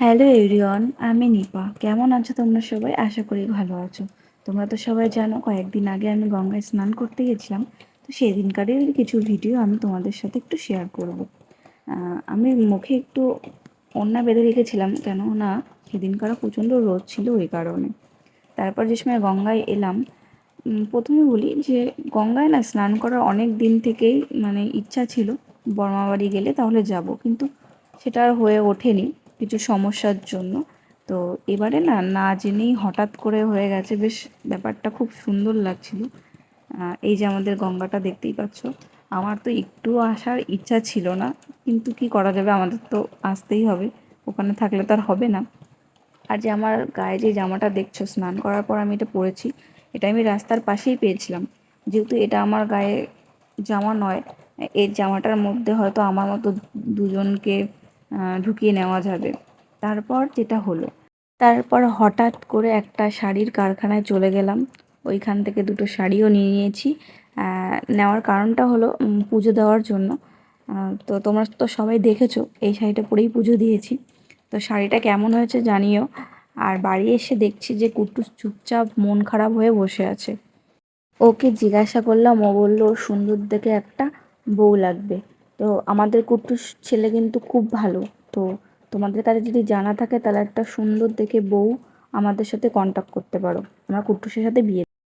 Hello everyone, আমি নিপা। কেমন আছো তোমরা সবাই? আশা করি ভালো আছো। তোমরা তো সবাই জানো, কয়েকদিন আগে আমি গঙ্গায় স্নান করতে গেছিলাম। তো সেদিনকারের কিছু ভিডিও আমি তোমাদের সাথে একটু শেয়ার করব। আমি মুখে একটু ওড়না বেঁধে রেখেছিলাম কেন না সেদিনকার প্রচণ্ড রোদ ছিল ওই কারণে। তারপর যে সময় গঙ্গায় এলাম প্রথমে বলি যে গঙ্গায় না স্নান করার অনেক দিন থেকেই মানে ইচ্ছা ছিল, বর্মাবাড়ি গেলে তাহলে যাব। কিন্তু সেটা আর হয়ে ওঠেনি। কিছু সমস্যার জন্য। তো এবারে না না জেনেই হঠাৎ করে হয়ে গেছে, বেশ ব্যাপারটা খুব সুন্দর লাগছিল। এই যে আমাদের গঙ্গাটা দেখতেই পাচ্ছ। আমার তো একটু আসার ইচ্ছা ছিল না, কিন্তু কি করা যাবে? আমাদের তো আসতেই হবে। ওখানে থাকলে তো আর হবে না। আর যে আমার গায়ে যে জামাটা দেখছ, স্নান করার পর আমি এটা পরেছি, এটা আমি রাস্তার পাশেই পেয়েছিলাম। যেহেতু এটা আমার গায়ে জামা নয় এই জামাটার মধ্যে হয়তো আমার মতো দুজনকে ঢুকিয়ে নেওয়া যাবে। তারপর যেটা হলো, তারপর হঠাৎ করে একটা শাড়ির কারখানায় চলে গেলাম। ওইখান থেকে দুটো শাড়িও নিয়ে নিয়েছি। নেওয়ার কারণটা হলো পুজো দেওয়ার জন্য। তো তোমরা তো সবাই দেখেছ, এই শাড়িটা পরেই পুজো দিয়েছি। তো শাড়িটা কেমন হয়েছে জানিও। আর বাড়ি এসে দেখছি যে কুট্টুস চুপচাপ মন খারাপ হয়ে বসে আছে। ওকে জিজ্ঞাসা করলাম, ও বলল, সুন্দর দেখে একটা বউ লাগবে। তো আমাদের কুট্টুস ছেলে কিন্তু খুব ভালো। তো তোমাদের কাছে যদি জানা থাকে তাহলে একটা সুন্দর দেখে বউ আমাদের সাথে কন্ট্যাক্ট করতে পারো। আমরা কুট্টুসের সাথে বিয়ে